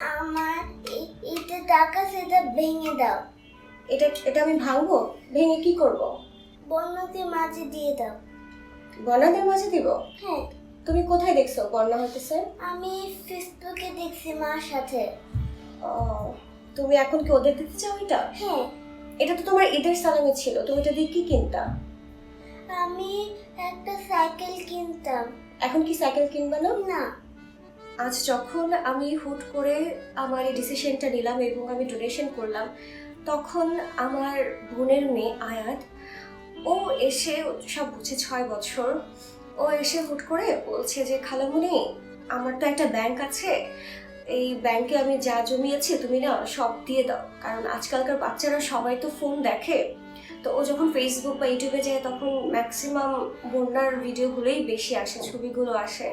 আমার ইতে টাকা সেটা ভেঙে দাও। এটা এটা আমি ভাঙবো? ভেঙে কি করব? বন্যতে মাঝে দিয়ে দাও। বন্যাদের মাঝে দিব? হ্যাঁ। তুমি কোথায় দেখছ বন্যা হইতেছে? আমি ফেসবুকে দেখছি মার সাথে। ও তুমি এখন কি ওদের দিতে চাও এটা? হ্যাঁ। এটা তো তোমার ঈদের সালামে ছিল তুমি এটা দিয়ে কি কিনতা? আমি একটা সাইকেল কিনতাম। এখন কি সাইকেল কিনবে না? না। আজ যখন আমি হুট করে আমার এই ডিসিশনটা নিলাম এবং আমি ডোনেশন করলাম, তখন আমার বোনের মেয়ে আয়াত, ও এসে সব বুঝে ছয় বছর, ও এসে হুট করে বলছে যে, খালামুনি, আমার তো একটা ব্যাংক আছে, এই ব্যাংকে আমি যা জমিয়েছি তুমি না সব দিয়ে দাও। কারণ আজকালকার বাচ্চারা সবাই তো ফোন দেখে। তো ও যখন ফেসবুক বা ইউটিউবে যায়, তখন ম্যাক্সিমাম বন্যার ভিডিওগুলোই বেশি আসে, ছবিগুলো আসে।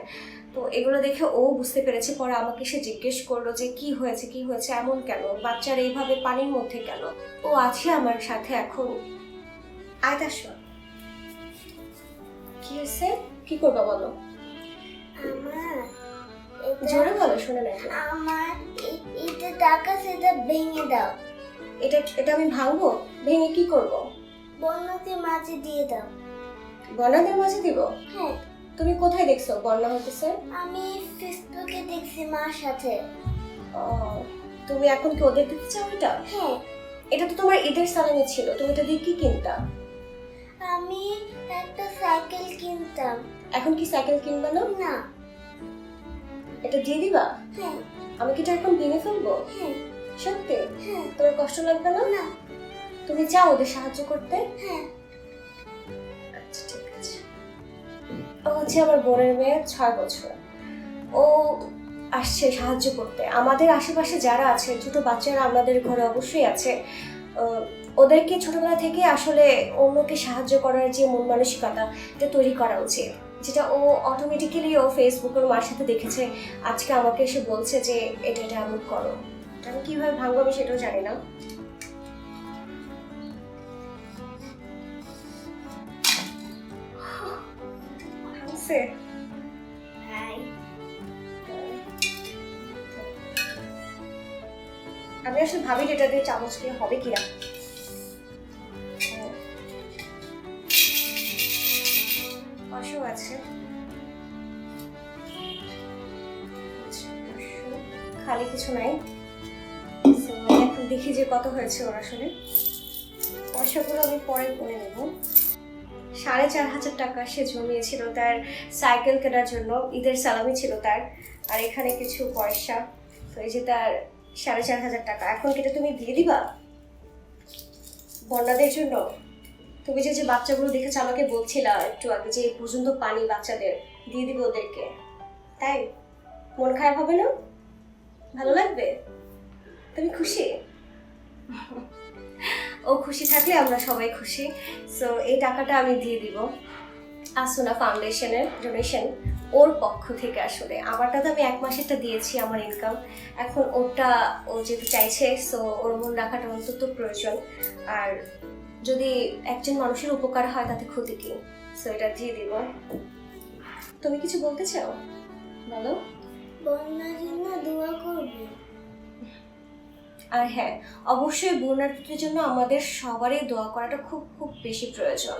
তো এগুলো দেখে ও বুঝতে পেরেছে পরে আমাকে সে জিজ্ঞেস করল যে কি হয়েছে কি হয়েছে এমন কেন? বাচ্চার এইভাবে পানির মধ্যে কেন? ও আছে আমার সাথে এখন। আয় আসো কি হয়েছে? কি করবা বলো? আমার জোরে বলো শুনে না আমার ইতে টাকা সেটা ভেঙে দাও। এটা এটা আমি ভাঙবো? ভেঙে কি করব? বন্যতে মাঝে দিয়ে দাও। বন্যাদের মাঝে দিব? হ্যাঁ। তুমি কোথায় দেখছ? বন্যা হইতেছে। আমি ফেসবুকে দেখছি মার সাথে। ও, তুমি এখন কি ওদের দিতে চাও এটা? হ্যাঁ। এটা তো তোমার ঈদের সালামে ছিল তুমি এটা দিয়ে কি কিনতা? আমি একটা সাইকেল কিনতাম। এখন কি সাইকেল কিনবে না? না। এটা দিয়ে দিবা? হ্যাঁ। আমি কি এটা এখন ভেঙে ফেলব? হ্যাঁ। সত্যি? হ্যাঁ। তোমার কষ্ট লাগবে না? না। তুমি চাও ওদের সাহায্য করতে? হ্যাঁ। হচ্ছে আমার বোনের মেয়ে ছয় বছর। ও আসছে সাহায্য করতে। আমাদের আশেপাশে যারা আছে, ছোট বাচ্চারা আমাদের ঘরে অবশ্যই আছে ওদেরকে ছোটবেলা থেকে আসলে অন্যকে সাহায্য করার যে মন মানসিকতা এটা তৈরি করা উচিত। যেটা ও অটোমেটিক্যালি ও ফেসবুকের মার সাথে দেখেছে, আজকে আমাকে এসে বলছে যে, এটা এটা এমন করো। আমি কীভাবে ভাঙবো আমি সেটাও জানি না। হাই আমি আসলে ভাবি এটা দিয়ে চামচ দিয়ে হবে কিনা। পাশেও আছে। খালি কিছু নাই। এখন দেখি যে কত হয়েছে ওর আসলে। পয়সাগুলো আমি পরে করে নেব। সাড়ে চার হাজার টাকা সে জমিয়েছিল তার সাইকেল কেনার জন্য, ঈদের সালামি ছিল তার, আর এখানে কিছু পয়সা, তো এই যে তার সাড়ে চার হাজার টাকা। এখন কেটে তুমি দিয়ে দিবা? বন্যাদের জন্য? তুমি যে যে বাচ্চাগুলো দেখেছ, আমাকে বলছিলা একটু আগে যে পর্যন্ত পানি বাচ্চাদের, দিয়ে দিবে ওদেরকে। তাই? মন খারাপ হবে না? ভালো লাগবে? তুমি খুশি? ও খুশি থাকলে আমরা সবাই খুশি। সো এই টাকাটা আমি দিয়ে দিব। আসুনা ফাউন্ডেশনের ডোনেশন ওর পক্ষ থেকে আসলে। আমারটা তো আমি এক মাসেরটা দিয়েছি আমার ইনকাম এখন ওটা ও যেহেতু চাইছে সো ওর মন রাখাটা অন্তত প্রয়োজন। আর যদি একজন মানুষের উপকার হয়, তাতে ক্ষতি কি? সো এটা দিয়ে দিব। তুমি কিছু বলতে চাও? বলো। বন্যার জন্য দোয়া করবে। আর হ্যাঁ অবশ্যই বন্যার্থীদের জন্য আমাদের সবারই দোয়া করাটা খুব খুব বেশি প্রয়োজন।